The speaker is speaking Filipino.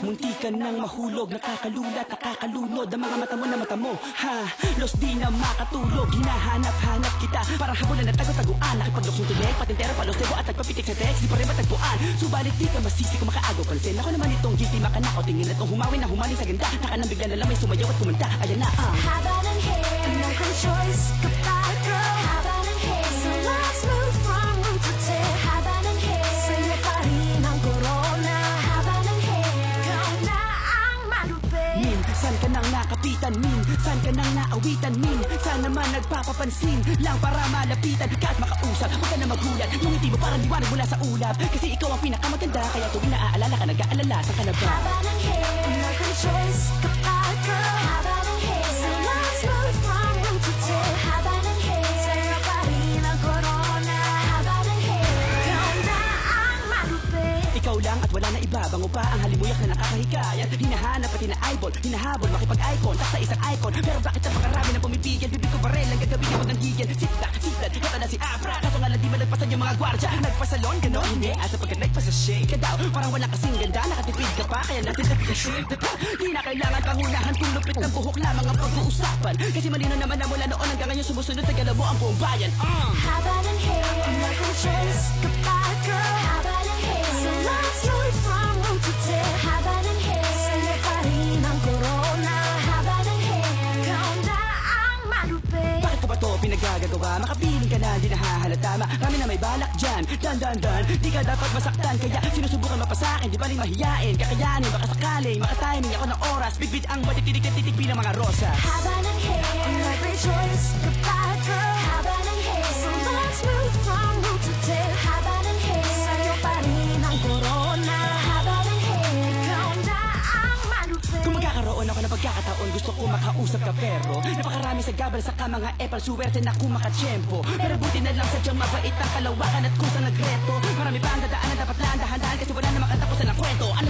Munti ka nang mahulog Nakakalulat, nakakalunod Ang mga mata mo na mata mo. Ha, los di na makatulog Hinahanap-hanap kita. Parang habulan na tago-taguan Nakipagluksong tulig, patintero, palos, debo at nagpapitik sa text. Di pa rin matagpuan. Subalit di ka masisi kung makaagaw pansin Ako naman itong guilty makanakaw Tingin at humawi na humaling sa ganda. Nakanang bigla na lang may sumayaw at kumanta. Ayan na ah. Haba ng hair, meron kang ka nang nakapitan, minsan ka nang naawitan, minsan naman nagpapapansin lang para malapitan ka at makausap. Huwag ka na magulat, yung ngiti mo parang liwanag mula sa ulap. Kasi ikaw ang pinakamaganda, kaya tuwing naaalala ka, nag-aalala sa ka na ba? Haba ng hair, kang choice lang at wala na iba, bango pa ang halimuyak na nakakahikayat. Hinahanap at hina-eyeball, hinahabol, makipag-icon, tak sa isang icon. Pero bakit sa pakarami ng pumipigil, bibig ko pa rin lang gagawin ko ng gigil. Sit back, ito na si Abra. Kaso nga lang di malagpasan yung mga gwardya. Nagpasalon, ganon, hindi. Asa pagka nagpasashake ka daw, parang wala kasing ganda. Nakatipid ka pa, kaya natin na pinashake Di na kailangan pangunahan kung lupit ng buhok lamang ang pag-uusapan. Kasi malino naman na mula noon hanggang ngayon sumusunod sa galaw mo ang buong bayan. Uh. Haba ng hair, meron kang choice kapag girl To pinagagagawa? Makapiling ka na, di nahahalata. Marami na may balak dyan, dan dan dan. Di ka dapat masaktan, kaya sinusubukan mapasakin Di baling mahiyain, kakayanin, baka sakaling Makatiming ako ng oras, bitbit ang matitinig at titig bilang mga rosas. Haba ng hair, nagkaroon ako ng pagkakataon. Gusto ko makausap ka pero Napakarami sa gabal sa mga epal. Suwerte na kumakatsyempo Pero buti na lang sadyang mabait ang kalawakan At kusang nagreto. Marami pa ang dadaanan dapat lang dahan-dahan Kasi wala namang katapusan ng kwento. Ano